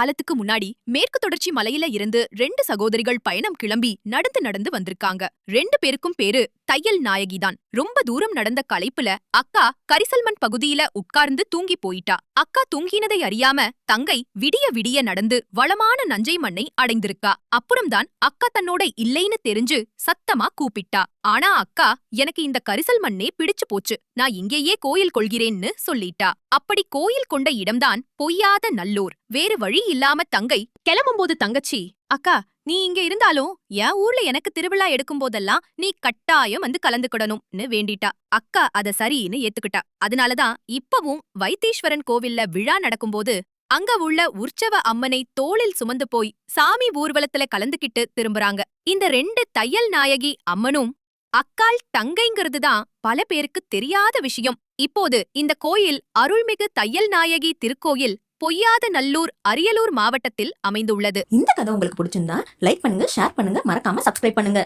காலத்துக்கு முன்னாடி மேற்கு தொடர்ச்சி மலையில இருந்து ரெண்டு சகோதரிகள் பயணம் கிளம்பி நடந்து நடந்து வந்திருக்காங்க. ரெண்டு பேருக்கும் பேரு தையல் நாயகிதான். ரொம்ப தூரம் நடந்த களைப்புல அக்கா கரிசல்மண் பகுதியில உட்கார்ந்து தூங்கி போயிட்டா. அக்கா தூங்கினதை அறியாம தங்கை விடிய விடிய நடந்து வளமான நஞ்சை மண்ணை அடைந்திருக்கா. அப்புறம்தான் அக்கா தன்னோட இல்லைன்னு தெரிஞ்சு சத்தமா கூப்பிட்டா. ஆனா அக்கா எனக்கு இந்த கரிசல் மண்ணே பிடிச்சு போச்சு. நான் இங்கேயே கோயில் கொள்கிறேன்னு சொல்லிட்டா. அப்படி கோயில் கொண்ட இடம்தான் பொய்யாத நல்லூர். வேறு வழி இல்லாம தங்கை கிளம்பும்போது தங்கச்சி அக்கா நீ இங்க இருந்தாலும் என் ஊர்ல எனக்கு திருவிழா எடுக்கும் போதெல்லாம் நீ கட்டாயம் வந்து கலந்துக்கிடணும்னு வேண்டிட்டா. அக்கா அத சரின்னு ஏத்துக்கிட்டா. அதனாலதான் இப்பவும் வைத்தீஸ்வரன் கோவில்ல விழா நடக்கும்போது அங்க உள்ள உற்சவ அம்மனை தோளில் சுமந்து போய் சாமி ஊர்வலத்துல கலந்துகிட்டு திரும்புறாங்க. இந்த ரெண்டு தையல் நாயகி அம்மனும் அக்கால் தங்கைங்கிறது தான் பல பேருக்கு தெரியாத விஷயம். இப்போது இந்த கோயில் அருள்மிகு தையல் நாயகி திருக்கோயில் பொய்யாத நல்லூர் அரியலூர் மாவட்டத்தில் அமைந்துள்ளது. இந்த கதை உங்களுக்கு பிடிச்சிருந்தா லைக் பண்ணுங்க ஷேர் பண்ணுங்க மறக்காம சப்ஸ்கிரைப் பண்ணுங்க.